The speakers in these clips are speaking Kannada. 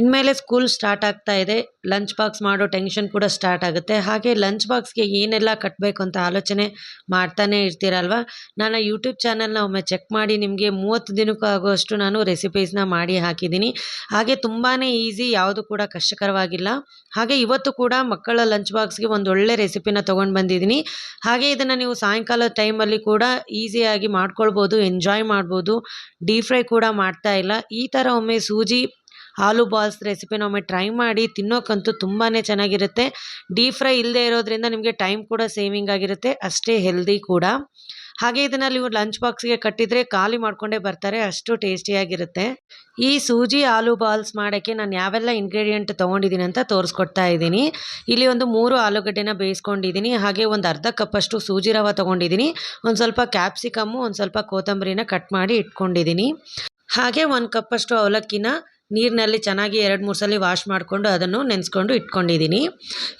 ಇನ್ಮೇಲೆ ಸ್ಕೂಲ್ ಸ್ಟಾರ್ಟ್ ಆಗ್ತಾ ಇದೆ. ಲಂಚ್ ಬಾಕ್ಸ್ ಮಾಡೋ ಟೆನ್ಷನ್ ಕೂಡ ಸ್ಟಾರ್ಟ್ ಆಗುತ್ತೆ. ಹಾಗೆ ಲಂಚ್ ಬಾಕ್ಸ್ಗೆ ಏನೆಲ್ಲ ಕಟ್ಟಬೇಕು ಅಂತ ಆಲೋಚನೆ ಮಾಡ್ತಾನೆ ಇರ್ತೀರಲ್ವ? ನಾನು ಯೂಟ್ಯೂಬ್ ಚಾನಲ್ನ ಒಮ್ಮೆ ಚೆಕ್ ಮಾಡಿ ನಿಮಗೆ ಮೂವತ್ತು ದಿನಕ್ಕೂ ಆಗುವಷ್ಟು ನಾನು ರೆಸಿಪೀಸ್ನ ಮಾಡಿ ಹಾಕಿದ್ದೀನಿ. ಹಾಗೆ ತುಂಬಾ ಈಸಿ, ಯಾವುದು ಕೂಡ ಕಷ್ಟಕರವಾಗಿಲ್ಲ. ಹಾಗೆ ಇವತ್ತು ಕೂಡ ಮಕ್ಕಳ ಲಂಚ್ ಬಾಕ್ಸ್ಗೆ ಒಂದು ಒಳ್ಳೆ ರೆಸಿಪಿನ ತೊಗೊಂಡು ಬಂದಿದ್ದೀನಿ. ಹಾಗೆ ಇದನ್ನು ನೀವು ಸಾಯಂಕಾಲ ಟೈಮಲ್ಲಿ ಕೂಡ ಈಸಿಯಾಗಿ ಮಾಡ್ಕೊಳ್ಬೋದು ಎಂಜಾಯ್ ಮಾಡ್ಬೋದು ಡೀಪ್ ಫ್ರೈ ಕೂಡ ಮಾಡ್ತಾ ಇಲ್ಲ. ಈ ಥರ ಒಮ್ಮೆ ಸೂಜಿ ಆಲೂ ಬಾಲ್ಸ್ ರೆಸಿಪಿನ ಒಮ್ಮೆ ಟ್ರೈ ಮಾಡಿ ತಿನ್ನೋಕ್ಕಂತೂ ತುಂಬಾ ಚೆನ್ನಾಗಿರುತ್ತೆ. ಡೀಪ್ ಫ್ರೈ ಇಲ್ಲದೆ ಇರೋದ್ರಿಂದ ನಿಮಗೆ ಟೈಮ್ ಕೂಡ ಸೇವಿಂಗ್ ಆಗಿರುತ್ತೆ, ಅಷ್ಟೇ ಹೆಲ್ದಿ ಕೂಡ. ಹಾಗೆ ಇದನ್ನು ನೀವು ಲಂಚ್ ಬಾಕ್ಸ್ಗೆ ಕಟ್ಟಿದರೆ ಖಾಲಿ ಮಾಡಿಕೊಂಡೇ ಬರ್ತಾರೆ, ಅಷ್ಟು ಟೇಸ್ಟಿಯಾಗಿರುತ್ತೆ. ಈ ಸೂಜಿ ಆಲೂ ಬಾಲ್ಸ್ ಮಾಡೋಕ್ಕೆ ನಾನು ಯಾವೆಲ್ಲ ಇಂಗ್ರೀಡಿಯೆಂಟ್ ತೊಗೊಂಡಿದ್ದೀನಿ ಅಂತ ತೋರಿಸ್ಕೊಡ್ತಾ ಇದ್ದೀನಿ. ಇಲ್ಲಿ ಒಂದು ಮೂರು ಆಲೂಗಡ್ಡೆನ ಬೇಯಿಸ್ಕೊಂಡಿದ್ದೀನಿ, ಹಾಗೆ ಒಂದು ಅರ್ಧ ಕಪ್ಪಷ್ಟು ಸೂಜಿ ರವೆ ತೊಗೊಂಡಿದ್ದೀನಿ, ಒಂದು ಸ್ವಲ್ಪ ಕ್ಯಾಪ್ಸಿಕಮ್ಮು ಒಂದು ಸ್ವಲ್ಪ ಕೊತ್ತಂಬರಿನ ಕಟ್ ಮಾಡಿ ಇಟ್ಕೊಂಡಿದ್ದೀನಿ. ಹಾಗೆ ಒಂದು ಕಪ್ಪಷ್ಟು ಅವಲಕ್ಕಿನ ನೀರಿನಲ್ಲಿ ಚೆನ್ನಾಗಿ ಎರಡು ಮೂರು ಸಲ ವಾಶ್ ಮಾಡಿಕೊಂಡು ಅದನ್ನು ನೆನೆಸ್ಕೊಂಡು ಇಟ್ಕೊಂಡಿದ್ದೀನಿ.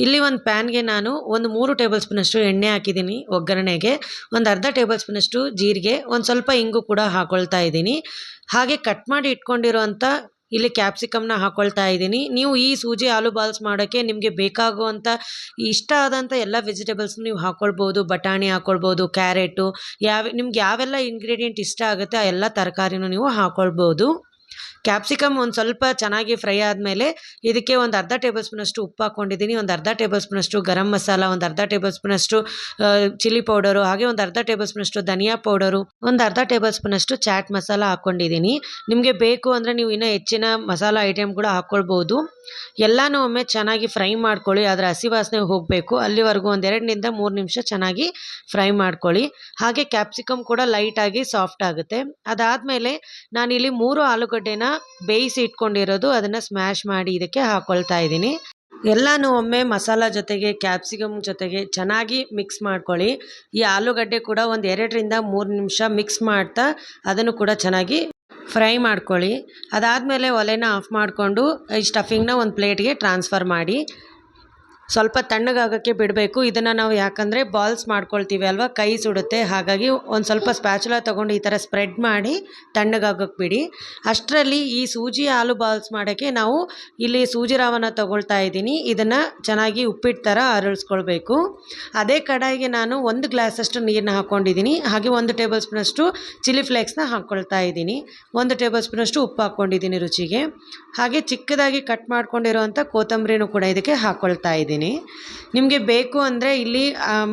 ಇಲ್ಲಿ ಒಂದು ಪ್ಯಾನ್ಗೆ ನಾನು ಒಂದು ಮೂರು ಟೇಬಲ್ ಸ್ಪೂನಷ್ಟು ಎಣ್ಣೆ ಹಾಕಿದ್ದೀನಿ ಒಗ್ಗರಣೆಗೆ. ಒಂದು ಅರ್ಧ ಟೇಬಲ್ ಸ್ಪೂನಷ್ಟು ಜೀರಿಗೆ, ಒಂದು ಸ್ವಲ್ಪ ಇಂಗು ಕೂಡ ಹಾಕ್ಕೊಳ್ತಾ ಇದ್ದೀನಿ. ಹಾಗೆ ಕಟ್ ಮಾಡಿ ಇಟ್ಕೊಂಡಿರೋವಂಥ ಇಲ್ಲಿ ಕ್ಯಾಪ್ಸಿಕಮ್ನ ಹಾಕ್ಕೊಳ್ತಾ ಇದ್ದೀನಿ. ನೀವು ಈ ಸೂಜಿ ಆಲೂ ಬಾಲ್ಸ್ ಮಾಡೋಕ್ಕೆ ನಿಮಗೆ ಬೇಕಾಗುವಂಥ ಇಷ್ಟ ಆದಂಥ ಎಲ್ಲ ವೆಜಿಟೇಬಲ್ಸ್ ನೀವು ಹಾಕ್ಕೊಳ್ಬೋದು ಬಟಾಣಿ ಹಾಕ್ಕೊಳ್ಬೋದು ಕ್ಯಾರೆಟು, ಯಾವ ನಿಮ್ಗೆ ಯಾವೆಲ್ಲ ಇಂಗ್ರೀಡಿಯೆಂಟ್ ಇಷ್ಟ ಆಗುತ್ತೆ ಆ ಎಲ್ಲ ತರಕಾರಿನೂ ನೀವು ಹಾಕ್ಕೊಳ್ಬೋದು ಕ್ಯಾಪ್ಸಿಕಮ್ ಒಂದು ಸ್ವಲ್ಪ ಚೆನ್ನಾಗಿ ಫ್ರೈ ಆದಮೇಲೆ ಇದಕ್ಕೆ ಒಂದು ಅರ್ಧ ಟೇಬಲ್ ಸ್ಪೂನಷ್ಟು ಉಪ್ಪು ಹಾಕ್ಕೊಂಡಿದ್ದೀನಿ, ಒಂದು ಅರ್ಧ ಟೇಬಲ್ ಸ್ಪೂನಷ್ಟು ಗರಂ ಮಸಾಲ, ಒಂದು ಅರ್ಧ ಟೇಬಲ್ ಸ್ಪೂನಷ್ಟು ಚಿಲ್ಲಿ ಪೌಡರು, ಹಾಗೆ ಒಂದು ಅರ್ಧ ಟೇಬಲ್ ಸ್ಪೂನಷ್ಟು ಧನಿಯಾ ಪೌಡರು, ಒಂದು ಅರ್ಧ ಟೇಬಲ್ ಸ್ಪೂನಷ್ಟು ಚಾಟ್ ಮಸಾಲ ಹಾಕ್ಕೊಂಡಿದ್ದೀನಿ. ನಿಮಗೆ ಬೇಕು ಅಂದರೆ ನೀವು ಇನ್ನೂ ಹೆಚ್ಚಿನ ಮಸಾಲ ಐಟಮ್ ಕೂಡ ಹಾಕ್ಕೊಳ್ಬೋದು ಎಲ್ಲನೂ ಒಮ್ಮೆ ಚೆನ್ನಾಗಿ ಫ್ರೈ ಮಾಡ್ಕೊಳ್ಳಿ, ಅದರ ಹಸಿ ವಾಸನೆ ಹೋಗಬೇಕು. ಅಲ್ಲಿವರೆಗೂ ಒಂದು ಎರಡರಿಂದ ಮೂರು ನಿಮಿಷ ಚೆನ್ನಾಗಿ ಫ್ರೈ ಮಾಡ್ಕೊಳ್ಳಿ. ಹಾಗೆ ಕ್ಯಾಪ್ಸಿಕಮ್ ಕೂಡ ಲೈಟಾಗಿ ಸಾಫ್ಟ್ ಆಗುತ್ತೆ. ಅದಾದಮೇಲೆ ನಾನಿಲ್ಲಿ ಮೂರು ಆಲೂಗಡ್ಡೆನ ಬೇಯಿಸಿ ಇಟ್ಕೊಂಡಿರೋದು, ಅದನ್ನು ಸ್ಮ್ಯಾಶ್ ಮಾಡಿ ಇದಕ್ಕೆ ಹಾಕ್ಕೊಳ್ತಾ ಇದ್ದೀನಿ. ಎಲ್ಲನೂ ಒಮ್ಮೆ ಮಸಾಲ ಜೊತೆಗೆ ಕ್ಯಾಪ್ಸಿಕಮ್ ಜೊತೆಗೆ ಚೆನ್ನಾಗಿ ಮಿಕ್ಸ್ ಮಾಡ್ಕೊಳ್ಳಿ. ಈ ಆಲೂಗಡ್ಡೆ ಕೂಡ ಒಂದು ಎರಡರಿಂದ ಮೂರು ನಿಮಿಷ ಮಿಕ್ಸ್ ಮಾಡ್ತಾ ಅದನ್ನು ಕೂಡ ಚೆನ್ನಾಗಿ ಫ್ರೈ ಮಾಡ್ಕೊಳ್ಳಿ. ಅದಾದಮೇಲೆ ಒಲೆನ ಆಫ್ ಮಾಡಿಕೊಂಡು ಈ ಸ್ಟಫಿಂಗ್ನ ಒಂದು ಪ್ಲೇಟ್ಗೆ ಟ್ರಾನ್ಸ್ಫರ್ ಮಾಡಿ. ಸ್ವಲ್ಪ ತಣ್ಣಗಾಗೋಕ್ಕೆ ಬಿಡಬೇಕು. ಇದನ್ನು ನಾವು ಯಾಕಂದರೆ ಬಾಲ್ಸ್ ಮಾಡ್ಕೊಳ್ತೀವಿ ಅಲ್ವಾ? ಕೈ ಸುಡುತ್ತೆ. ಹಾಗಾಗಿ ಒಂದು ಸ್ವಲ್ಪ ಸ್ಪ್ಯಾಚುಲ ತೊಗೊಂಡು ಈ ಥರ ಸ್ಪ್ರೆಡ್ ಮಾಡಿ ತಣ್ಣಗಾಗೋಕ್ಕೆ ಬಿಡಿ. ಅಷ್ಟರಲ್ಲಿ ಈ ಸೂಜಿ ಹಾಲು ಬಾಲ್ಸ್ ಮಾಡೋಕ್ಕೆ ನಾವು ಇಲ್ಲಿ ಸೂಜಿ ರವನ ತೊಗೊಳ್ತಾ ಇದ್ದೀನಿ. ಇದನ್ನು ಚೆನ್ನಾಗಿ ಉಪ್ಪಿಟ್ಟು ಥರ ಅರಳಿಸ್ಕೊಳ್ಬೇಕು ಅದೇ ಕಡಾಯಿಗೆ ನಾನು ಒಂದು ಗ್ಲಾಸಷ್ಟು ನೀರನ್ನ ಹಾಕ್ಕೊಂಡಿದ್ದೀನಿ ಹಾಗೆ ಒಂದು ಟೇಬಲ್ ಸ್ಪೂನಷ್ಟು ಚಿಲ್ಲಿ ಫ್ಲೇಕ್ಸ್ನ ಹಾಕ್ಕೊಳ್ತಾ ಇದ್ದೀನಿ. ಒಂದು ಟೇಬಲ್ ಸ್ಪೂನಷ್ಟು ಉಪ್ಪು ಹಾಕ್ಕೊಂಡಿದ್ದೀನಿ ರುಚಿಗೆ. ಹಾಗೆ ಚಿಕ್ಕದಾಗಿ ಕಟ್ ಮಾಡ್ಕೊಂಡಿರೋವಂಥ ಕೊತ್ತಂಬರಿನೂ ಕೂಡ ಇದಕ್ಕೆ ಹಾಕ್ಕೊಳ್ತಾ ಇದ್ದೀನಿ. ನಿಮಗೆ ಬೇಕು ಅಂದರೆ ಇಲ್ಲಿ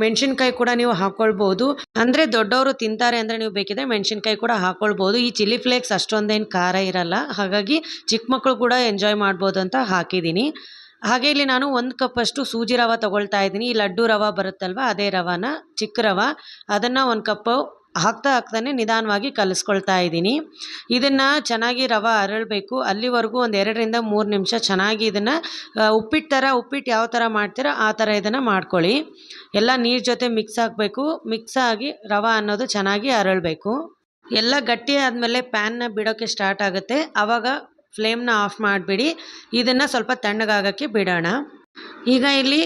ಮೆಣಸಿನ್ಕಾಯಿ ಕೂಡ ನೀವು ಹಾಕ್ಕೊಳ್ಬೋದು ಅಂದರೆ ದೊಡ್ಡವರು ತಿಂತಾರೆ ಅಂದರೆ ನೀವು ಬೇಕಿದ್ರೆ ಮೆಣಸಿನ್ಕಾಯಿ ಕೂಡ ಹಾಕ್ಕೊಳ್ಬೋದು ಈ ಚಿಲ್ಲಿ ಫ್ಲೇಕ್ಸ್ ಅಷ್ಟೊಂದೇನು ಖಾರ ಇರಲ್ಲ. ಹಾಗಾಗಿ ಚಿಕ್ಕ ಮಕ್ಕಳು ಕೂಡ ಎಂಜಾಯ್ ಮಾಡ್ಬೋದು ಅಂತ ಹಾಕಿದ್ದೀನಿ. ಹಾಗೆ ಇಲ್ಲಿ ನಾನು ಒಂದು ಕಪ್ಪಷ್ಟು ಸೂಜಿ ರವೆ ತೊಗೊಳ್ತಾ ಇದ್ದೀನಿ. ಈ ಲಡ್ಡು ರವೆ ಬರುತ್ತಲ್ವ, ಅದೇ ರವಾನ, ಚಿಕ್ಕ ರವೆ. ಅದನ್ನು ಒಂದು ಕಪ್ಪು ಹಾಕ್ತಾ ಹಾಕ್ತಾನೆ ನಿಧಾನವಾಗಿ ಕಲಿಸ್ಕೊಳ್ತಾ ಇದ್ದೀನಿ. ಇದನ್ನು ಚೆನ್ನಾಗಿ ರವೆ ಅರಳಬೇಕು. ಅಲ್ಲಿವರೆಗೂ ಒಂದು ಎರಡರಿಂದ ಮೂರು ನಿಮಿಷ ಚೆನ್ನಾಗಿ ಇದನ್ನು ಉಪ್ಪಿಟ್ಟು ಥರ ಉಪ್ಪಿಟ್ಟು ಯಾವ ಥರ ಮಾಡ್ತೀರೋ ಆ ಥರ ಇದನ್ನು ಮಾಡ್ಕೊಳ್ಳಿ. ಎಲ್ಲ ನೀರು ಜೊತೆ ಮಿಕ್ಸ್ ಆಗಬೇಕು ಮಿಕ್ಸ್ ಆಗಿ ರವೆ ಅನ್ನೋದು ಚೆನ್ನಾಗಿ ಅರಳಬೇಕು. ಎಲ್ಲ ಗಟ್ಟಿ ಆದಮೇಲೆ ಪ್ಯಾನ್ನ ಬಿಡೋಕ್ಕೆ ಸ್ಟಾರ್ಟ್ ಆಗುತ್ತೆ. ಆವಾಗ ಫ್ಲೇಮ್ನ ಆಫ್ ಮಾಡಿಬಿಡಿ. ಇದನ್ನು ಸ್ವಲ್ಪ ತಣ್ಣಗಾಗೋಕ್ಕೆ ಬಿಡೋಣ. ಈಗ ಇಲ್ಲಿ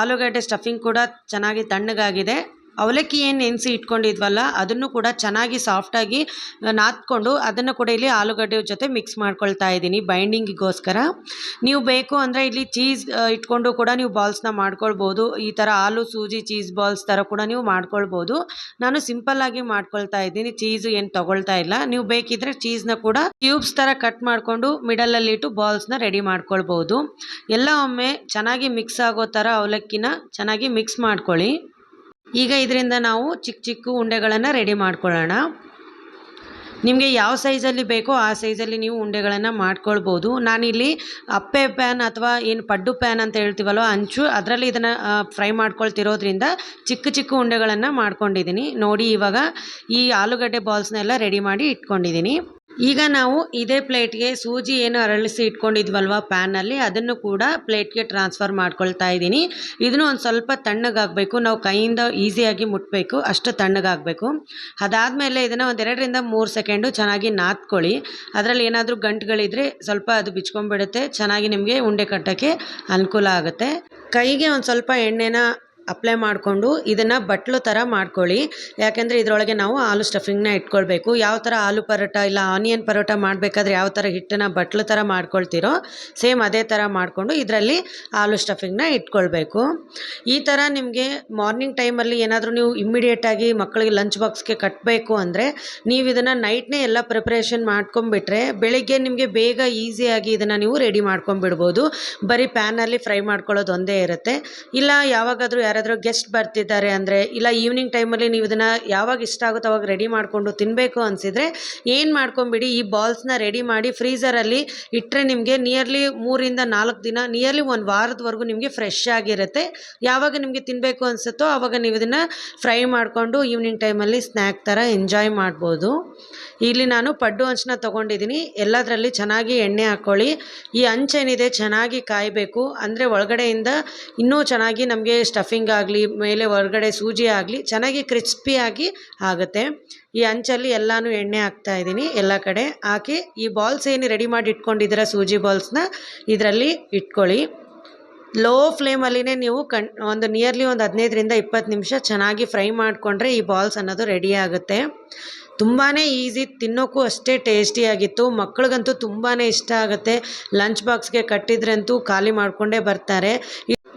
ಆಲೂಗಡ್ಡೆ ಸ್ಟಫಿಂಗ್ ಕೂಡ ಚೆನ್ನಾಗಿ ತಣ್ಣಗಾಗಿದೆ. ಅವಲಕ್ಕಿ ಏನು ನೆನೆಸಿ ಇಟ್ಕೊಂಡಿದ್ವಲ್ಲ, ಅದನ್ನು ಕೂಡ ಚೆನ್ನಾಗಿ ಸಾಫ್ಟಾಗಿ ನಾದ್ಕೊಂಡು ಅದನ್ನು ಕೂಡ ಇಲ್ಲಿ ಆಲೂಗಡ್ಡೆ ಜೊತೆ ಮಿಕ್ಸ್ ಮಾಡ್ಕೊಳ್ತಾ ಇದ್ದೀನಿ ಬೈಂಡಿಂಗಿಗೋಸ್ಕರ ನೀವು ಬೇಕು ಅಂದರೆ ಇಲ್ಲಿ ಚೀಸ್ ಇಟ್ಕೊಂಡು ಕೂಡ ನೀವು ಬಾಲ್ಸ್ನ ಮಾಡ್ಕೊಳ್ಬೋದು. ಈ ಥರ ಆಲೂ, ಸೂಜಿ ಚೀಸ್ ಬಾಲ್ಸ್ ಥರ ಕೂಡ ನೀವು ಮಾಡ್ಕೊಳ್ಬೋದು. ನಾನು ಸಿಂಪಲ್ಲಾಗಿ ಮಾಡ್ಕೊಳ್ತಾ ಇದ್ದೀನಿ ಚೀಸು ಏನು ತೊಗೊಳ್ತಾ ಇಲ್ಲ. ನೀವು ಬೇಕಿದ್ರೆ ಚೀಸ್ನ ಕೂಡ ಕ್ಯೂಬ್ಸ್ ಥರ ಕಟ್ ಮಾಡಿಕೊಂಡು ಮಿಡಲಲ್ಲಿ ಇಟ್ಟು ಬಾಲ್ಸ್ನ ರೆಡಿ ಮಾಡ್ಕೊಳ್ಬೋದು. ಎಲ್ಲ ಒಮ್ಮೆ ಚೆನ್ನಾಗಿ ಮಿಕ್ಸ್ ಆಗೋ ಥರ ಅವಲಕ್ಕಿನ ಚೆನ್ನಾಗಿ ಮಿಕ್ಸ್ ಮಾಡ್ಕೊಳ್ಳಿ. ಈಗ ಇದರಿಂದ ನಾವು ಚಿಕ್ಕ ಚಿಕ್ಕ ಉಂಡೆಗಳನ್ನು ರೆಡಿ ಮಾಡ್ಕೊಳ್ಳೋಣ. ನಿಮಗೆ ಯಾವ ಸೈಜಲ್ಲಿ ಬೇಕೋ ಆ ಸೈಜಲ್ಲಿ ನೀವು ಉಂಡೆಗಳನ್ನು ಮಾಡ್ಕೊಳ್ಬೋದು. ನಾನಿಲ್ಲಿ ಅಪ್ಪೆ ಪ್ಯಾನ್ ಅಥವಾ ಏನು ಪಡ್ಡು ಪ್ಯಾನ್ ಅಂತ ಹೇಳ್ತೀವಲ್ವ ಅಂಚು, ಅದರಲ್ಲಿ ಇದನ್ನು ಫ್ರೈ ಮಾಡ್ಕೊಳ್ತಿರೋದ್ರಿಂದ ಚಿಕ್ಕ ಚಿಕ್ಕ ಉಂಡೆಗಳನ್ನು ಮಾಡ್ಕೊಂಡಿದ್ದೀನಿ. ನೋಡಿ ಇವಾಗ ಈ ಆಲೂಗಡ್ಡೆ ಬಾಲ್ಸ್ನೆಲ್ಲ ರೆಡಿ ಮಾಡಿ ಇಟ್ಕೊಂಡಿದ್ದೀನಿ. ಈಗ ನಾವು ಇದೇ ಪ್ಲೇಟ್ಗೆ ಸೂಜಿ ಏನು ಅರಳಿಸಿ ಇಟ್ಕೊಂಡಿದ್ವಲ್ವ ಪ್ಯಾನಲ್ಲಿ ಅದನ್ನು ಕೂಡ ಪ್ಲೇಟ್ಗೆ ಟ್ರಾನ್ಸ್ಫರ್ ಮಾಡ್ಕೊಳ್ತಾ ಇದ್ದೀನಿ. ಇದನ್ನು ಒಂದು ಸ್ವಲ್ಪ ತಣ್ಣಗಾಗಬೇಕು. ನಾವು ಕೈಯಿಂದ ಈಸಿಯಾಗಿ ಮುಟ್ಟಬೇಕು ಅಷ್ಟು ತಣ್ಣಗಾಗಬೇಕು. ಅದಾದಮೇಲೆ ಇದನ್ನು ಒಂದು ಎರಡರಿಂದ ಮೂರು ಸೆಕೆಂಡು ಚೆನ್ನಾಗಿ ನಾದ್ಕೊಳ್ಳಿ. ಅದರಲ್ಲಿ ಏನಾದರೂ ಗಂಟುಗಳಿದ್ರೆ ಸ್ವಲ್ಪ ಅದು ಬಿಚ್ಕೊಂಡ್ಬಿಡುತ್ತೆ. ಚೆನ್ನಾಗಿ ನಿಮಗೆ ಉಂಡೆ ಕಟ್ಟೋಕ್ಕೆ ಅನುಕೂಲ ಆಗುತ್ತೆ. ಕೈಗೆ ಒಂದು ಸ್ವಲ್ಪ ಎಣ್ಣೆನ ಅಪ್ಲೈ ಮಾಡಿಕೊಂಡು ಇದನ್ನು ಬಟ್ಲು ಥರ ಮಾಡ್ಕೊಳ್ಳಿ. ಯಾಕೆಂದರೆ ಇದರೊಳಗೆ ನಾವು ಆಲೂ ಸ್ಟಫಿಂಗ್ನ ಇಟ್ಕೊಳ್ಬೇಕು. ಯಾವ ಥರ ಆಲೂ ಪರೋಟ ಇಲ್ಲ ಆನಿಯನ್ ಪರೋಟ ಮಾಡಬೇಕಾದ್ರೆ ಯಾವ ಥರ ಹಿಟ್ಟನ್ನು ಬಟ್ಲು ಥರ ಮಾಡ್ಕೊಳ್ತೀರೋ ಸೇಮ್ ಅದೇ ಥರ ಮಾಡಿಕೊಂಡು ಇದರಲ್ಲಿ ಆಲೂ ಸ್ಟಫಿಂಗ್ನ ಇಟ್ಕೊಳ್ಬೇಕು. ಈ ಥರ ನಿಮಗೆ ಮಾರ್ನಿಂಗ್ ಟೈಮಲ್ಲಿ ಏನಾದರೂ ನೀವು ಇಮ್ಮಿಡಿಯೇಟಾಗಿ ಮಕ್ಕಳಿಗೆ ಲಂಚ್ ಬಾಕ್ಸ್ಗೆ ಕಟ್ಟಬೇಕು ಅಂದರೆ ನೀವು ಇದನ್ನು ನೈಟ್ನೇ ಎಲ್ಲ ಪ್ರಿಪ್ರೇಷನ್ ಮಾಡ್ಕೊಂಬಿಟ್ರೆ ಬೆಳಿಗ್ಗೆ ನಿಮಗೆ ಬೇಗ ಈಸಿಯಾಗಿ ಇದನ್ನು ನೀವು ರೆಡಿ ಮಾಡ್ಕೊಂಬಿಡ್ಬೋದು ಬರೀ ಪ್ಯಾನಲ್ಲಿ ಫ್ರೈ ಮಾಡ್ಕೊಳ್ಳೋದು ಒಂದೇ ಇರುತ್ತೆ. ಇಲ್ಲ ಯಾವಾಗಾದರೂ ಯಾರಾದರೂ ಗೆಸ್ಟ್ ಬರ್ತಿದ್ದಾರೆ ಅಂದರೆ, ಇಲ್ಲ ಈವ್ನಿಂಗ್ ಟೈಮಲ್ಲಿ ನೀವು ಇದನ್ನು ಯಾವಾಗ ಇಷ್ಟ ಆಗುತ್ತೋ ಅವಾಗ ರೆಡಿ ಮಾಡಿಕೊಂಡು ತಿನ್ನಬೇಕು ಅನಿಸಿದರೆ ಏನು ಮಾಡ್ಕೊಂಬಿಡಿ, ಈ ಬಾಲ್ಸ್ನ ರೆಡಿ ಮಾಡಿ ಫ್ರೀಸರಲ್ಲಿ ಇಟ್ಟರೆ ನಿಮಗೆ ನಿಯರ್ಲಿ ಮೂರಿಂದ ನಾಲ್ಕು ದಿನ ನಿಯರ್ಲಿ ಒಂದು ವಾರದವರೆಗೂ ನಿಮಗೆ ಫ್ರೆಶ್ ಆಗಿರುತ್ತೆ. ಯಾವಾಗ ನಿಮಗೆ ತಿನ್ನಬೇಕು ಅನಿಸುತ್ತೋ ಆವಾಗ ನೀವು ಇದನ್ನು ಫ್ರೈ ಮಾಡಿಕೊಂಡು ಈವ್ನಿಂಗ್ ಟೈಮಲ್ಲಿ ಸ್ನ್ಯಾಕ್ ಥರ ಎಂಜಾಯ್ ಮಾಡ್ಬೋದು. ಇಲ್ಲಿ ನಾನು ಪಡ್ಡು ಹಂಚನ್ನ ತೊಗೊಂಡಿದ್ದೀನಿ ಎಲ್ಲದರಲ್ಲಿ ಚೆನ್ನಾಗಿ ಎಣ್ಣೆ ಹಾಕ್ಕೊಳ್ಳಿ ಈ ಹಂಚೇನಿದೆ ಚೆನ್ನಾಗಿ ಕಾಯಬೇಕು. ಅಂದರೆ ಒಳಗಡೆಯಿಂದ ಇನ್ನೂ ಚೆನ್ನಾಗಿ ನಮಗೆ ಸ್ಟಫಿಂಗ್ ಆಗಲಿ ಮೇಲೆ ಹೊರಗಡೆ ಸೂಜಿ ಆಗಲಿ, ಚೆನ್ನಾಗಿ ಕ್ರಿಸ್ಪಿಯಾಗಿ ಆಗುತ್ತೆ. ಈ ಅಂಚಲ್ಲಿ ಎಲ್ಲನೂ ಎಣ್ಣೆ ಹಾಕ್ತಾ ಇದ್ದೀನಿ, ಎಲ್ಲ ಕಡೆ ಹಾಕಿ. ಈ ಬಾಲ್ಸ್ ಏನು ರೆಡಿ ಮಾಡಿ ಇಟ್ಕೊಂಡಿದ್ದೀರ ಸೂಜಿ ಬಾಲ್ಸ್ನ ಇದರಲ್ಲಿ ಇಟ್ಕೊಳ್ಳಿ. ಲೋ ಫ್ಲೇಮಲ್ಲಿನೇ ನೀವು ಕಣ್, ಒಂದು ನಿಯರ್ಲಿ ಒಂದು ಹದಿನೈದರಿಂದ ಇಪ್ಪತ್ತು ನಿಮಿಷ ಚೆನ್ನಾಗಿ ಫ್ರೈ ಮಾಡಿಕೊಂಡ್ರೆ ಈ ಬಾಲ್ಸ್ ಅನ್ನೋದು ರೆಡಿ ಆಗುತ್ತೆ. ತುಂಬಾ ಈಸಿ ತಿನ್ನೋಕ್ಕೂ ಅಷ್ಟೇ ಟೇಸ್ಟಿಯಾಗಿತ್ತು ಮಕ್ಳಿಗಂತೂ ತುಂಬಾ ಇಷ್ಟ ಆಗುತ್ತೆ. ಲಂಚ್ ಬಾಕ್ಸ್ಗೆ ಕಟ್ಟಿದ್ರಂತೂ ಖಾಲಿ ಮಾಡಿಕೊಂಡೇ ಬರ್ತಾರೆ.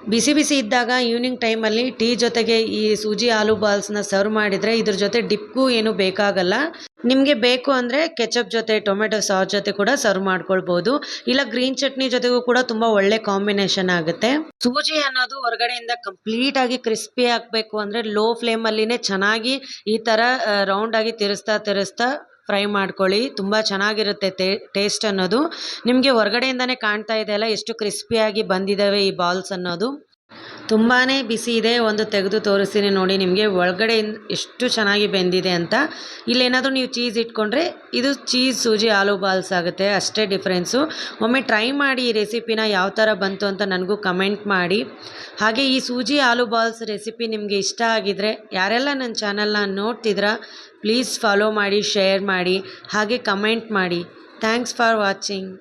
ಬಿಸಿ ಬಿಸಿ ಇದ್ದಾಗ ಈವ್ನಿಂಗ್ ಟೈಮಲ್ಲಿ ಟೀ ಜೊತೆಗೆ ಈ ಸೂಜಿ ಆಲೂ ಬಾಲ್ಸ್ನ ಸರ್ವ್ ಮಾಡಿದರೆ ಇದ್ರ ಜೊತೆ ಡಿಪ್ಗೂ ಏನು ಬೇಕಾಗಲ್ಲ. ನಿಮಗೆ ಬೇಕು ಅಂದರೆ ಕೆಚಪ್ ಜೊತೆ ಟೊಮೆಟೊ ಸಾಸ್ ಜೊತೆ ಕೂಡ ಸರ್ವ್ ಮಾಡ್ಕೊಳ್ಬೋದು. ಇಲ್ಲ ಗ್ರೀನ್ ಚಟ್ನಿ ಜೊತೆಗೂ ಕೂಡ ತುಂಬ ಒಳ್ಳೆ ಕಾಂಬಿನೇಷನ್ ಆಗುತ್ತೆ. ಸೂಜಿ ಅನ್ನೋದು ಹೊರಗಡೆಯಿಂದ ಕಂಪ್ಲೀಟ್ ಆಗಿ ಕ್ರಿಸ್ಪಿ ಆಗಬೇಕು ಅಂದರೆ ಲೋ ಫ್ಲೇಮಲ್ಲಿನೇ ಚೆನ್ನಾಗಿ ಈ ಥರ ರೌಂಡಾಗಿ ತಿರುಸ್ತಾ ತಿರುಸ್ತಾ ಫ್ರೈ ಮಾಡ್ಕೊಳ್ಳಿ. ತುಂಬ ಚೆನ್ನಾಗಿರುತ್ತೆ ಟೇಸ್ಟ್ ಅನ್ನೋದು. ನಿಮಗೆ ಹೊರಗಡೆಯಿಂದನೇ ಕಾಣ್ತಾ ಇದೆ ಅಲ್ಲ, ಎಷ್ಟು ಕ್ರಿಸ್ಪಿಯಾಗಿ ಬಂದಿದ್ದಾವೆ ಈ ಬಾಲ್ಸ್ ಅನ್ನೋದು. ತುಂಬಾ ಬಿಸಿ ಇದೆ, ಒಂದು ತೆಗೆದು ತೋರಿಸ್ತೀನಿ ನೋಡಿ ನಿಮಗೆ. ಒಳಗಡೆ ಎಷ್ಟು ಚೆನ್ನಾಗಿ ಬೆಂದಿದೆ ಅಂತ. ಇಲ್ಲೇನಾದರೂ ನೀವು ಚೀಸ್ ಇಟ್ಕೊಂಡ್ರೆ ಇದು ಚೀಸ್ ಸೂಜಿ, ಆಲೂ ಬಾಲ್ಸ್ ಆಗುತ್ತೆ, ಅಷ್ಟೇ ಡಿಫ್ರೆನ್ಸು ಒಮ್ಮೆ ಟ್ರೈ ಮಾಡಿ ಈ ರೆಸಿಪಿನ ಯಾವ ಥರ ಬಂತು ಅಂತ ನನಗೂ ಕಮೆಂಟ್ ಮಾಡಿ. ಹಾಗೆ ಈ ಸೂಜಿ, ಆಲೂ ಬಾಲ್ಸ್ ರೆಸಿಪಿ ನಿಮಗೆ ಇಷ್ಟ ಆಗಿದರೆ, ಯಾರೆಲ್ಲ ನನ್ನ ಚಾನಲ್ನ ನೋಡ್ತಿದ್ರಾ ಪ್ಲೀಸ್ ಫಾಲೋ ಮಾಡಿ ಶೇರ್ ಮಾಡಿ, ಹಾಗೆ ಕಮೆಂಟ್ ಮಾಡಿ. Thanks for watching